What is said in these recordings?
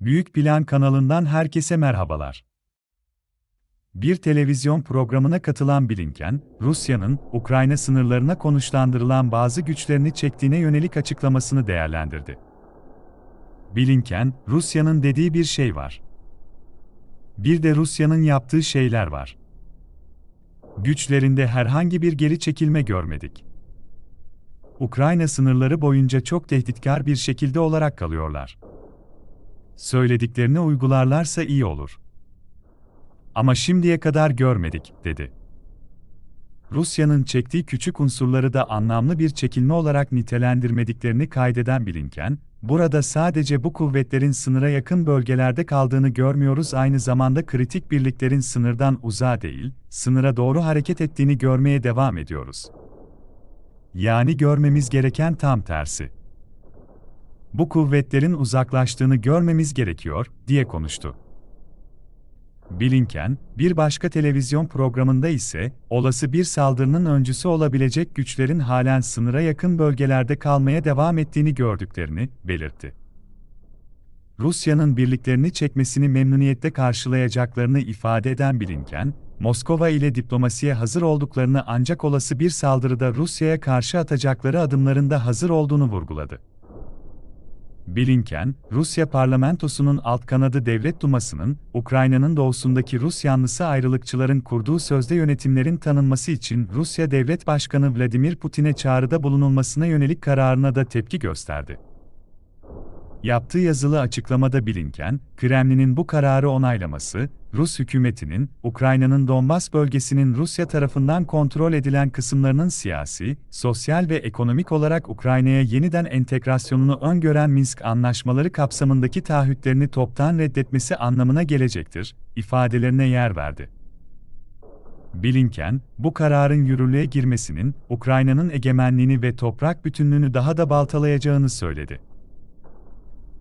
Büyük Plan kanalından herkese merhabalar. Bir televizyon programına katılan Blinken, Rusya'nın Ukrayna sınırlarına konuşlandırılan bazı güçlerini çektiğine yönelik açıklamasını değerlendirdi. Blinken, Rusya'nın dediği bir şey var. Bir de Rusya'nın yaptığı şeyler var. Güçlerinde herhangi bir geri çekilme görmedik. Ukrayna sınırları boyunca çok tehditkar bir şekilde olarak kalıyorlar. Söylediklerini uygularlarsa iyi olur. Ama şimdiye kadar görmedik, dedi. Rusya'nın çektiği küçük unsurları da anlamlı bir çekilme olarak nitelendirmediklerini kaydeden Blinken, burada sadece bu kuvvetlerin sınıra yakın bölgelerde kaldığını görmüyoruz aynı zamanda kritik birliklerin sınırdan uzağa değil, sınıra doğru hareket ettiğini görmeye devam ediyoruz. Yani görmemiz gereken tam tersi. Bu kuvvetlerin uzaklaştığını görmemiz gerekiyor, diye konuştu. Blinken, bir başka televizyon programında ise, olası bir saldırının öncüsü olabilecek güçlerin halen sınıra yakın bölgelerde kalmaya devam ettiğini gördüklerini belirtti. Rusya'nın birliklerini çekmesini memnuniyetle karşılayacaklarını ifade eden Blinken, Moskova ile diplomasiye hazır olduklarını ancak olası bir saldırıda Rusya'ya karşı atacakları adımlarında hazır olduğunu vurguladı. Blinken, Rusya parlamentosunun alt kanadı Devlet Duması'nın, Ukrayna'nın doğusundaki Rus yanlısı ayrılıkçıların kurduğu sözde yönetimlerin tanınması için Rusya Devlet Başkanı Vladimir Putin'e çağrıda bulunulmasına yönelik kararına da tepki gösterdi. Yaptığı yazılı açıklamada Blinken, Kremlin'in bu kararı onaylaması, Rus hükümetinin, Ukrayna'nın Donbas bölgesinin Rusya tarafından kontrol edilen kısımlarının siyasi, sosyal ve ekonomik olarak Ukrayna'ya yeniden entegrasyonunu öngören Minsk anlaşmaları kapsamındaki taahhütlerini toptan reddetmesi anlamına gelecektir, ifadelerine yer verdi. Blinken, bu kararın yürürlüğe girmesinin, Ukrayna'nın egemenliğini ve toprak bütünlüğünü daha da baltalayacağını söyledi.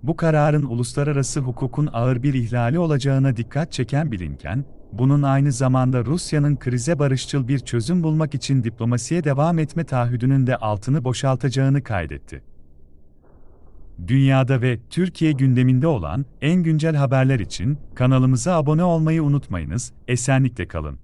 Bu kararın uluslararası hukukun ağır bir ihlali olacağına dikkat çeken Blinken, bunun aynı zamanda Rusya'nın krize barışçıl bir çözüm bulmak için diplomasiye devam etme taahhüdünün de altını boşaltacağını kaydetti. Dünyada ve Türkiye gündeminde olan en güncel haberler için kanalımıza abone olmayı unutmayınız, esenlikle kalın.